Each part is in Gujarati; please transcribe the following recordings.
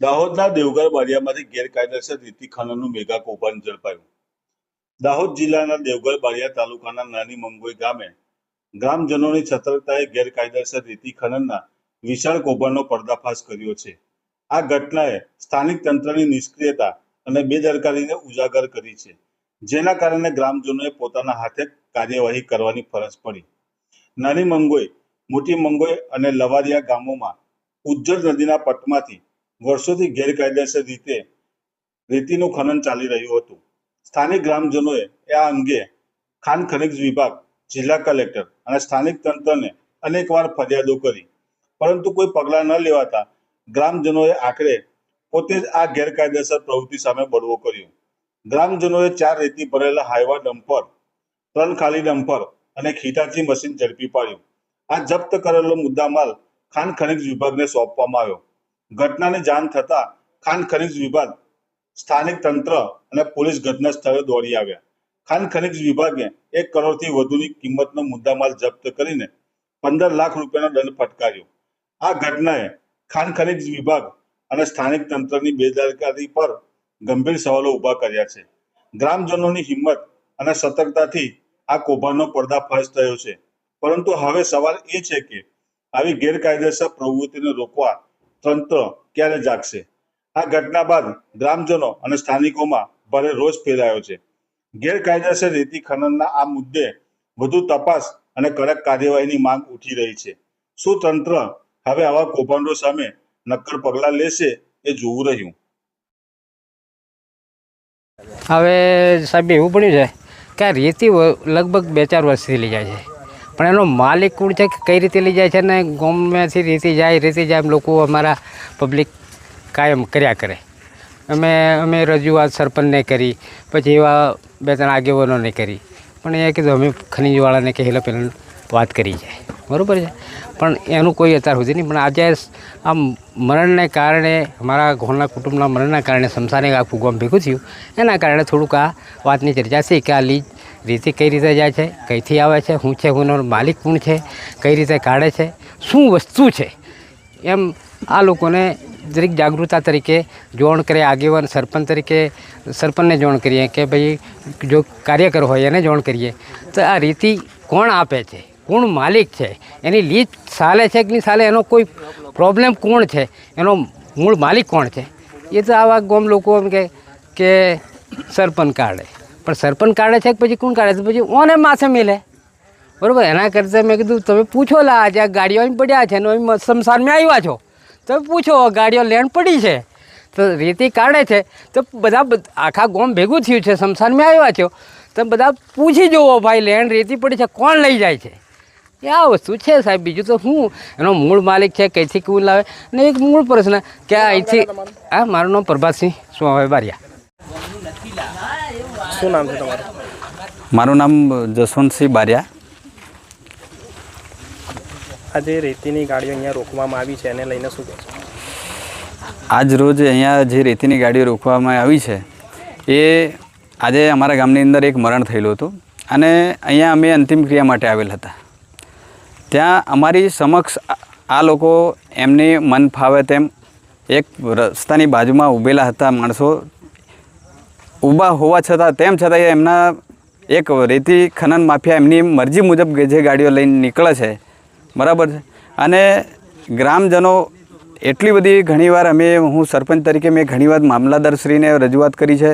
દાહોદના દેવગઢ બારિયામાંથી ગેરકાયદેસર રેતી ખનનનું મેગા કૌભાંડ ઝડપાયું. દાહોદ જિલ્લાના દેવગઢ બારિયા તાલુકાના નાની મંગોઈ ગામે ગ્રામજનોની સતર્કતાએ ગેરકાયદેસર રેતી ખનનના વિશાળ કૌભાંડનો પર્દાફાશ કર્યો છે. આ ઘટનાએ સ્થાનિક તંત્રની નિષ્ક્રિયતા અને બેદરકારીને ઉજાગર કરી છે, જેના કારણે ગ્રામજનોએ પોતાના હાથે કાર્યવાહી કરવાની ફરજ પડી. નાની મંગોઈ, મોટી મંગોઈ અને લવારિયા ગામોમાં ઉજ્જળ નદીના પટમાંથી વર્ષોથી ગેરકાયદેસર રીતે રેતીનું ખનન ચાલી રહ્યું હતું. સ્થાનિક ગ્રામજનોએ આ અંગે ખાન ખનિજ વિભાગ, જિલ્લા કલેક્ટર અને સ્થાનિક તંત્રને અનેકવાર ફરિયાદો કરી. પરંતુ કોઈ પગલાં ન લેવાતા ગ્રામજનોએ આખરે પોતે જ આ ગેરકાયદેસર પ્રવૃત્તિ સામે બળવો કર્યો. ગ્રામજનોએ ચાર રેતી ભરેલા હાઈવા ડમ્પર, ત્રણ ખાલી ડમ્પર અને ખીટાચી મશીન ઝડપી પાડ્યું. આ જપ્ત કરેલો મુદ્દામાલ ખાન ખનિજ વિભાગને સોંપવામાં આવ્યો. ઘટનાની જાણ થતા ખાન ખનિજ વિભાગ, સ્થાનિક તંત્ર અને પોલીસ ઘટના સ્થળે દોડી આવ્યા. ખાન ખનિજ વિભાગે એક કરોડથી વધુની કિંમતનો મુદ્દામાલ જપ્ત કરીને પંદર લાખ રૂપિયાનો દંડ ફટકાર્યો. આ ઘટનાએ ખાન ખનિજ વિભાગ અને સ્થાનિક તંત્રની બેદરકારી પર ગંભીર સવાલો ઊભા કર્યા છે. ગ્રામજનોની હિંમત અને સતર્કતાથી આ કૌભાંડનો પર્દાફાશ થયો છે. પરંતુ હવે સવાલ એ છે કે આવી ગેરકાયદેસર પ્રવૃત્તિને રોકવા તંત્ર ક્યારે જાગશે? આ ઘટના બાદ ગ્રામજનો અને સ્થાનિકોમાં ભારે રોષ ફેલાયો છે. ગેરકાયદેસર રેતી ખનનના આ મુદ્દે વધુ તપાસ અને કડક કાર્યવાહીની માંગ ઉઠી રહી છે. શું તંત્ર હવે આવા કૌભાંડો સામે નક્કર પગલાં લેશે એ જોવું રહ્યું. હવે સાહેબ, એવું પડ્યું છે કે આ રેતી લગભગ બે ચાર વર્ષથી લઈ જાય છે. પણ એનો માલિક કોણ છે? કે કઈ રીતે લઈ જાય છે ને ગામમાંથી રીતી જાય રીતી જાય એમ લોકો અમારા પબ્લિક કાયમ કર્યા કરે. અમે અમે રજૂઆત સરપંચને કરી, પછી એવા બે ત્રણ આગેવાનોને કરી. પણ એ કીધું, અમે ખનીજવાળાને કહેલા પહેલાં વાત કરી જાય. બરાબર છે? પણ એનું કોઈ અત્યાર સુધી નહીં, પણ આજે આ મરણને કારણે, અમારા ઘરના કુટુંબના મરણના કારણે સંસારે આખું ગામ ભેગું થયું. એના કારણે થોડુંક આ વાતની ચર્ચા છે કે આ લીજ રીતે કઈ રીતે જાય છે, કઈથી આવે છે શું છે હુંનો માલિક કોણ છે, કઈ રીતે કાઢે છે, શું વસ્તુ છે, એમ આ લોકોને દરેક જાગૃતતા તરીકે જોણ કરે, આગેવાન, સરપંચ તરીકે સરપંચને જોણ કરીએ કે ભાઈ જો કાર્યકર હોય એને જોણ કરીએ. તો આ રીતિ કોણ આપે છે, કોણ માલિક છે, એની લીજ ચાલે છે કે નહીં ચાલે એનો કોઈ પ્રોબ્લેમ કોણ છે, એનો મૂળ માલિક કોણ છે, એ તો આવા ગોમ લોકો એમ કે કે સરપંચ કાઢે. પણ સરપંચ કાઢે છે કે પછી કોણ કાઢે છે? પછી ઓને માથે મિલે. બરાબર? એના કરતાં મેં કીધું તમે પૂછો લા આજે આ ગાડીઓ અહીં પડ્યા છે અને સંસારમાં આવ્યા છો. તમે પૂછો ગાડીઓ લેન્ડ પડી છે? તો રેતી કાઢે છે. તો બધા આખા ગોમ ભેગું થયું છે સંસારમાં આવ્યા છો. તો બધા પૂછી જુઓ ભાઈ લેન્ડ રેતી પડી છે કોણ લઈ જાય છે? એ આ વસ્તુ છે સાહેબ. બીજું તો શું? એનો મૂળ માલિક છે કઈથી કેવું લાવે ને એક મૂળ પ્રશ્ન કે અહીંથી હા મારું નામ પ્રભાતસિંહ સુવાભાઈ બારિયા. શું નામ છે તમારું? મારું નામ જસવંતસિંહ બારિયા. આજે રેતીની ગાડીઓ અહીંયા રોકવામાં આવી છે એને લઈને શું કહેશો? આજ રોજ અહીંયા જે રેતીની ગાડીઓ રોકવામાં આવી છે એ આજે અમારા ગામની અંદર એક મરણ થયેલું હતું અને અહીંયા અમે અંતિમ ક્રિયા માટે આવેલ હતા. ત્યાં અમારી સમક્ષ આ- લોકો એમની મન ફાવે તેમ એક રસ્તાની બાજુમાં ઊભેલા હતા માણસો ઊભા હોવા છતાં, તેમ છતાં એમના એક રેતી ખનન માફિયા એમની મરજી મુજબ જે ગાડીઓ લઈને નીકળે છે. બરાબર છે? અને ગ્રામજનો એટલી બધી ઘણીવાર અમે, હું સરપંચ તરીકે મેં ઘણીવાર મામલાદારશ્રીને રજૂઆત કરી છે.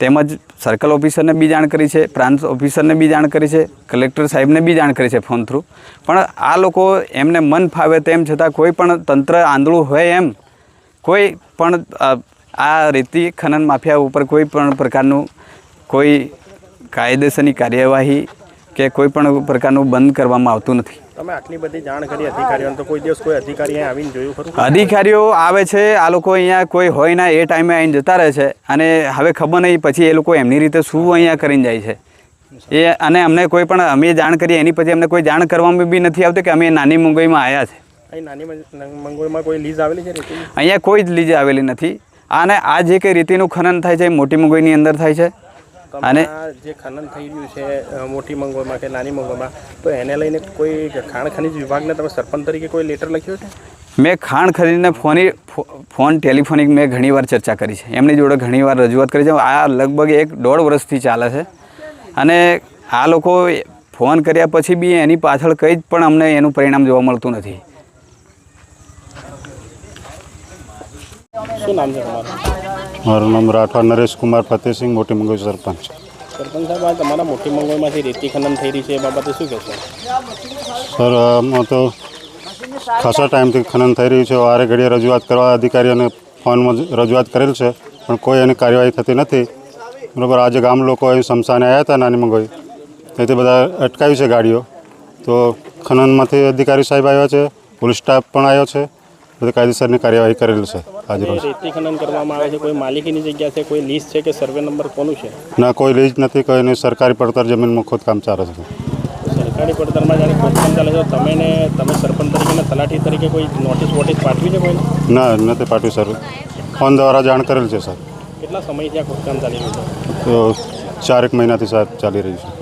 તેમજ સર્કલ ઓફિસરને બી જાણ કરી છે, પ્રાંત ઓફિસરને બી જાણ કરી છે, કલેક્ટર સાહેબને બી જાણ કરી છે ફોન થ્રુ. પણ આ લોકો એમને મન ફાવે તેમ છતાં કોઈ પણ તંત્ર આંધળું હોય એમ, કોઈ પણ આ રેતી ખનન માફિયા ઉપર કોઈ પણ પ્રકારનું કોઈ કાયદેસરની કાર્યવાહી કે કોઈ પણ પ્રકારનું બંધ કરવામાં આવતું નથી. તમે આટલી બધી જાણ કરી અધિકારીઓને તો કોઈ દિવસ કોઈ અધિકારી આવીને જોયું ખરું? અધિકારીઓ આવે છે આ લોકો અહીંયા કોઈ હોય ના એ ટાઈમે આવીને જતા રહે છે. અને હવે ખબર નહીં પછી એ લોકો એમની રીતે શું અહીંયા કરીને જાય છે. એ અને અમને કોઈ પણ અમે જાણ કરીએ એની પછી અમને કોઈ જાણ કરવામાં બી નથી આવતી કે અમે નાની મુંબઈમાં આવ્યા છે. નાની મંગોઈમાં કોઈ લીઝ આવેલી છે અહીંયા કોઈ જ લીઝ આવેલી નથી. અને આ જે કંઈ રીતિનું ખનન થાય છે એ મોટી મુંબઈની અંદર થાય છે? અને જે ખનન થઈ રહ્યું છે મોટી મંગોળમાં કે નાની મંગોળમાં તો એને લઈને કોઈ ખાણ ખનીજ વિભાગને તમે સરપંચ તરીકે કોઈ લેટર લખ્યો છે? મેં ખાણ ખનીજને ફોની ફોન ટેલિફોનિક મેં ઘણીવાર ચર્ચા કરી છે. એમની જોડે ઘણીવાર રજૂઆત કરી છે. આ લગભગ એક દોઢ વર્ષથી ચાલે છે. અને આ લોકો ફોન કર્યા પછી બી એની પાછળ કંઈ જ પણ અમને એનું પરિણામ જોવા મળતું નથી. શું નામ છે તમારું? મારું નામ રાઠવા નરેશ કુમાર ફતેહસિંહ મોટી મંગોઈ સરપંચ. સરપંચ સાહેબ આ તમારા મોટી મંગોઈમાંથી રેતી ખનન થઈ રહી છે એ બાબતે શું કહેશો? સર આમાં તો ખાસા ટાઈમથી ખનન થઈ રહ્યું છે. વારે ઘડીએ રજૂઆત કરવા અધિકારીઓને ફોનમાં રજૂઆત કરેલ છે પણ કોઈ એની કાર્યવાહી થતી નથી. બરાબર આજે ગામ લોકો અહીં શમશાને આવ્યા હતા નાની મંગોઈ. તેથી બધા અટકાવી છે ગાડીઓ. તો ખનનમાંથી અધિકારી સાહેબ આવ્યા છે પોલીસ સ્ટાફ પણ આવ્યો છે. બધી કાયદેસરની કાર્યવાહી કરેલું છે રોજ. રેતી ખનન કરવામાં આવે છે કોઈ માલિકીની જગ્યા છે કોઈ લીઝ છે કે સર્વે નંબર કોનું છે? ના કોઈ લીઝ નથી કોઈ નહીં. સરકારી પડતર જમીનમાં ખોદકામ ચાલે છે. સરકારી પડતરમાં જ્યારે ખોદકામ ચાલે છે તમે ને તમે સરપંચ તરીકે તલાટી તરીકે કોઈ નોટિસ વોટિસ પાઠવી છે કોઈ ના નથી પાઠવી સર ફોન દ્વારા જાણ કરેલ છે સર કેટલા સમયથી આ ખોદકામ ચાલી રહ્યું છે? ચાર ચારેક મહિનાથી સાહેબ ચાલી રહ્યું છે.